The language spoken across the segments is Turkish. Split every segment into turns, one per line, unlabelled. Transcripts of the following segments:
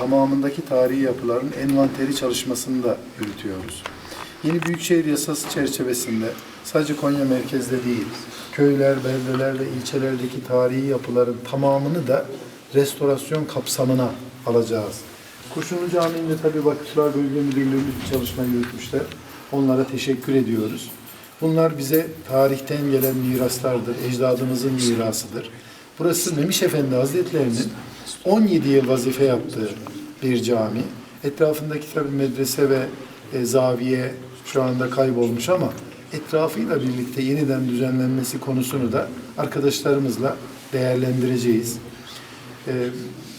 tamamındaki tarihi yapıların envanteri çalışmasını da yürütüyoruz. Yeni Büyükşehir Yasası çerçevesinde sadece Konya merkezde değil, köyler, beldeler ve ilçelerdeki tarihi yapıların tamamını da restorasyon kapsamına alacağız. Kurşunlu Camii'nde tabii Vakıflar Bölge Müdürlüğümüz bir çalışma yürütmüşler. Onlara teşekkür ediyoruz. Bunlar bize tarihten gelen miraslardır, ecdadımızın mirasıdır. Burası Memiş Efendi Hazretleri'nin 17 yıl vazife yaptığı bir cami. Etrafındaki tabii medrese ve e, zaviye şu anda kaybolmuş ama etrafıyla birlikte yeniden düzenlenmesi konusunu da arkadaşlarımızla değerlendireceğiz. E,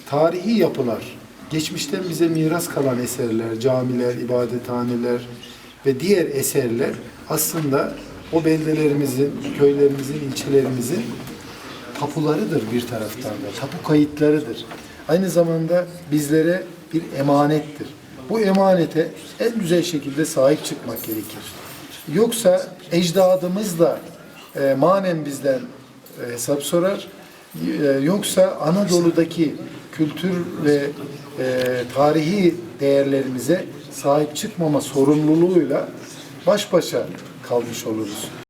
tarihi yapılar, geçmişten bize miras kalan eserler, camiler, ibadethaneler ve diğer eserler aslında o beldelerimizin, köylerimizin, ilçelerimizin tapularıdır bir taraftan da. Tapu kayıtlarıdır. Aynı zamanda bizlere bir emanettir. Bu emanete en güzel şekilde sahip çıkmak gerekir. Yoksa ecdadımız da e, manen bizden e, hesap sorar. E, yoksa Anadolu'daki kültür ve e, tarihi değerlerimize sahip çıkmama sorumluluğuyla baş başa kalmış oluruz.